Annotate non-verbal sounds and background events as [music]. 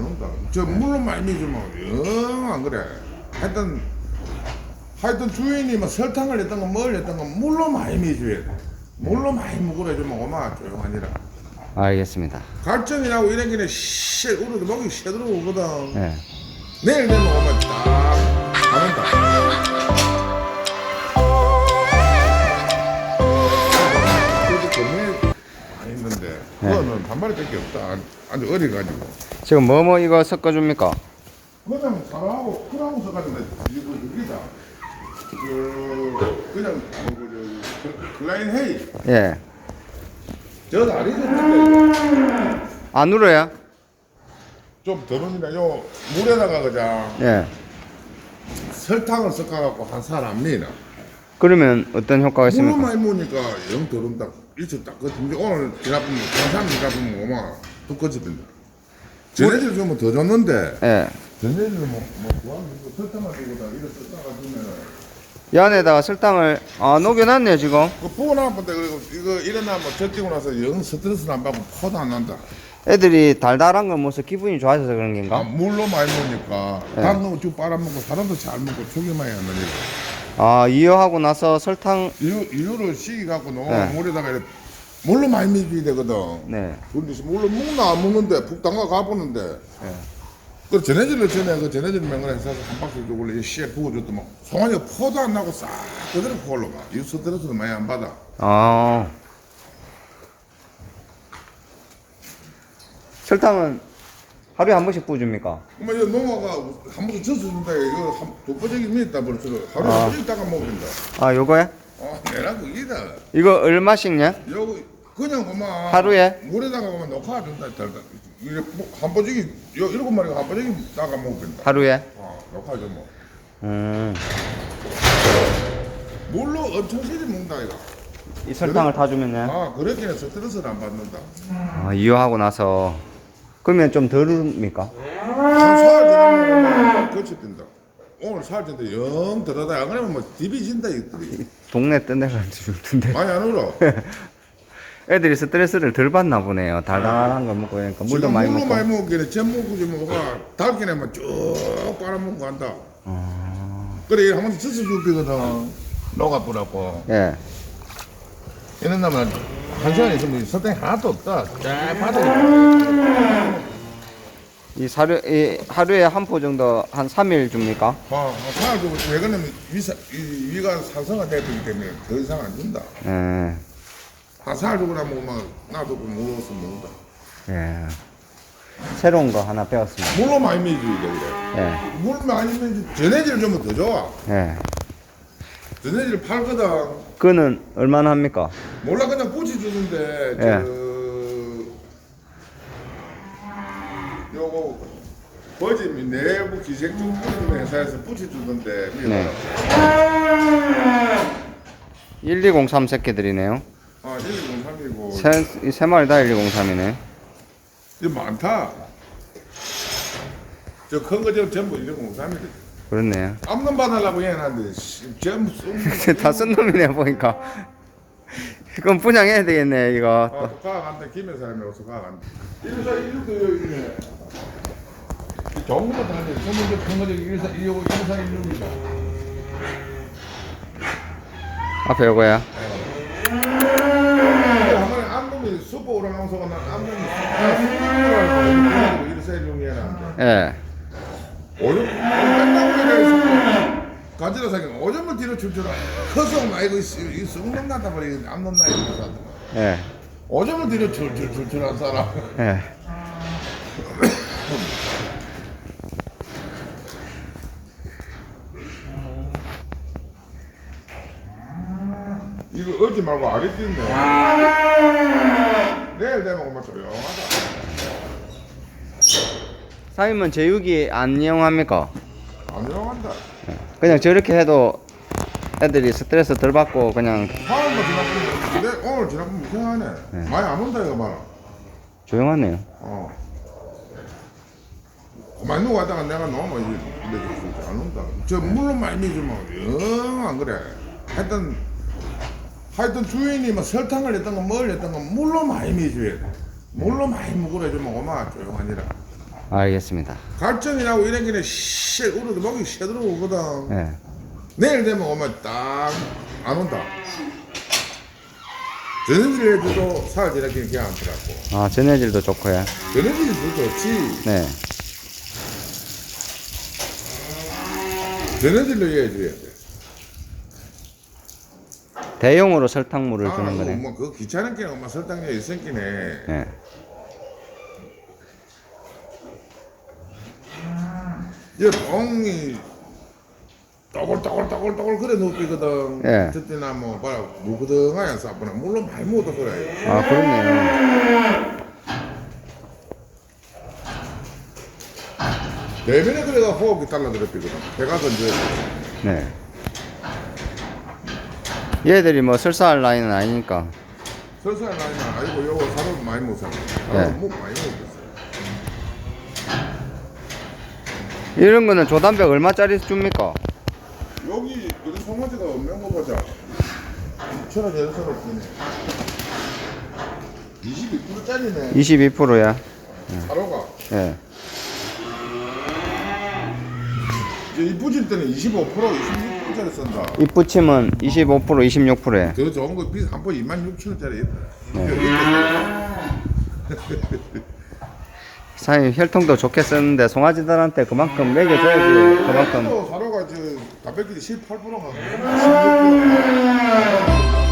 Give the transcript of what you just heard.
안 온다. 저 물론 많이 주면 영안 그래. 하여튼 하여튼 주인이 뭐 설탕을 했던 건 뭘 했던 건 물로 많이 돼. 물로 많이 먹으라 주면 오마 조용하니라. 알겠습니다. 갈증이 나고 이런 게는 씨 우리도 목이 새들어 오거든. 예. 내일 되면 오면 딱 가는다. 마리밖에 없다. 아주 어려가지고. 지금 뭐뭐 이거 섞어줍니까? 그냥 사람하고 크라운 써가지고 이거 여기다 그 그냥 뭐 그 클라인 헤이 예. 저 다리 좀안 울어요? 좀 더러니까 요 물에다가 그냥 예. 설탕을 섞어갖고 한 사람이나 그러면 어떤 효과가 있습니까? 많이 먹으니까 영 더럽다 일찍 딱 그런데 오늘 지나보면 한삼 지나보면 오마 또 거쳐진다 전해질 주면 더 줬는데 예. 전해질 뭐뭐 이거 설탕을 주고 다 이거 섞어가 주면은 이 안에다가 설탕을 아 녹여놨네요 지금. 그 부어 나쁜데 그리고 이거 일어나면 젖히고 나서 영 스트레스 안 받고 포도 안 난다. 애들이 달달한 걸 먹어서 기분이 좋아져서 그런 아, 게인가? 물로 많이 먹으니까 네. 당근 쭉 빨아먹고 사람도 잘 먹고 많이 안 나니까 아 이어하고 나서 설탕 이유, 이유를 시기 갖고 놓은 네. 물에다가 이렇게 물로 많이 먹여야 되거든. 네. 근데 물로 먹나 안 먹는데 푹 담가 가보는데 그 전해질을 전에 그 전해질 맹을 해서 한 박스 주고 이 씨에 부어줬더만 송아지가 포도 안 나고 싹 그대로 콜로 가. 이 스트레스를 많이 안 받아. 아 설탕은 하루에 한 번씩 부어줍니까? 그러면 이거 농어가 한 번도 젖어준다 이거 한, 두 번째기 있다 벌써 하루에 한 번씩 닦아 먹는다 아 요거에? 아 내라 그기다 이거 얼마씩냐? 요거 그냥 그만 하루에? 물에다가 그만 넣고 준다 달다 이게 뭐한 번째기 요 일곱 마리가 한 번째기 닦아 먹는다 하루에? 아 넣고 줘 뭐. 음. 물로 엄청 세게 먹는다 이거 이 설탕을 타주면요? 아 그렇게는 스트레스를 안 받는다 아, 이어하고 나서 그러면 좀 덜습니까? 한 사흘 지나면 거쳐진다 오늘 사흘 전인데 영 들어다 안 그러면 뭐 디비진다 이들이 동네 뜬 데가지고 죽던데 많이 안 울어 [laughs] 애들이 스트레스를 덜 받나 보네요 달달한 걸 먹고 그러니까 물도 지금 많이 물로 먹고 많이 먹기는 전 먹고 좀 먹어가 달기는 쭉 빨아먹고 한다. 그래 한 번씩 젖어 죽거든. 녹아버렸고. 예. 이런 놈은 한 시간 있으면 설탕이 하나도 없다. 쫙 바닥에. 이 사료 이 하루에 한 포 정도 한 3일 줍니까? 아, 사을 주고 왜 그러면 위사, 이, 위가 산성화 되기 때문에 더 이상 안 준다. 예. 한 사흘 주고 나면 놔두고 무어서 먹는다. 예. 새로운 거 하나 배웠습니다. 물로 많이 먹여줘야 돼, 그래. 예. 물 많이 먹여줘. 전해질 주면 더 좋아. 예. 전해질 팔거든. 그는 얼마나 합니까? 몰라 그냥 붙여주는데 예. 저 요거 버지 내부 기생충 뿌리는 회사에서 붙여주던데 네. 1203 새끼들이네요. 아 103이고 세, 이세 마리 다 1203이네. 이거 많다 저 큰 거 전부 103이래 그렇네요. 암놈 받으려고 해놨는데 씨, 전부 쏜다쓴 놈이네 보니까. 그럼 분양해야 되겠네 이거. 아, 또 가간다 김해 사람이 어서 가간다 일사 일육도 여기 있네 이 좋은 것도 한데 소문적 큰거적 일사 일육 일사 일육이다 앞에 요거야. 한번에 암놈이 슈퍼 오랑강소가 난 암놈이 슈퍼라고 일사일용이야 나한테 예. 맨날 가지러 사기 오줌을 뒤로 줄줄 커서 막 이거 이 쑥놈 났다 버리 암놈 나이 못하다 예. 오줌을 뒤로 줄줄줄줄 한 사람 예. 이거 얻지 말고 아래 뛰네 내일 되면 그만 조용하다 사장님은 제육이 안 이용합니까? 안 조용한다 그냥 저렇게 해도 애들이 스트레스 덜 받고 그냥 거 지나보면 내 오늘 지나보면 이상하네 많이 안 온다 이거 봐라 조용하네요. 어. 많이 누가 왔다가 내가 너무 이제 이제 안 온다. 저 물로 많이 주면 영안 그래. 하여튼 하여튼 주인이 뭐 설탕을 했던 건뭘 했던 건 물로 많이 미줘야 돼. 물로 많이 먹으라 주면 오마 조용하니라. 알겠습니다. 갈증이라고 이런 게는 씨 울어도 목이 새들어오거든. 예. 내일 되면 오면 딱 안 온다. 전해질 해줘도 살 저렇게 그냥 안 들어가고. 아, 전해질도 좋고요. 더 좋지. 네. 전해질로 해줘야 돼. 대용으로 설탕물을 아, 주는 거네. 뭐, 그거 귀찮은 게는 엄마 설탕에 있었기네. 예. 이 봉이 또글또글또글또글 그래 넣기거든. 예. 저때나 뭐 봐라 무거덩하야 싸구나. 물론 많이 먹어도 그래. 아, 그렇네요. 내면에 그래가 호흡이 달라들었거든. 배가 건조해. 네. 얘들이 뭐 설사할 나이는 아니니까. 설사할 나이는 아니고 요거 사료 많이 못 사네. 예. 뭐 많이 먹었어. 이런 거는 조단백 얼마짜리 줍니까? 여기 그래 송아지가 없는 거 보자. 2천원 연선 없네. 22%짜리네. 22%야. 사료가. 예. 이제 이쁘질 때는 25% 26%짜리 쓴다. 입붙임은 25% 26%에. 더 좋은 거 비싸 한번 2만 6천 원짜리. [laughs] 사장님 혈통도 좋게 쓰는데 송아지들한테 그만큼 먹여줘야지. 그만큼. 또 사료가 저 단백질이 18%가. 16%.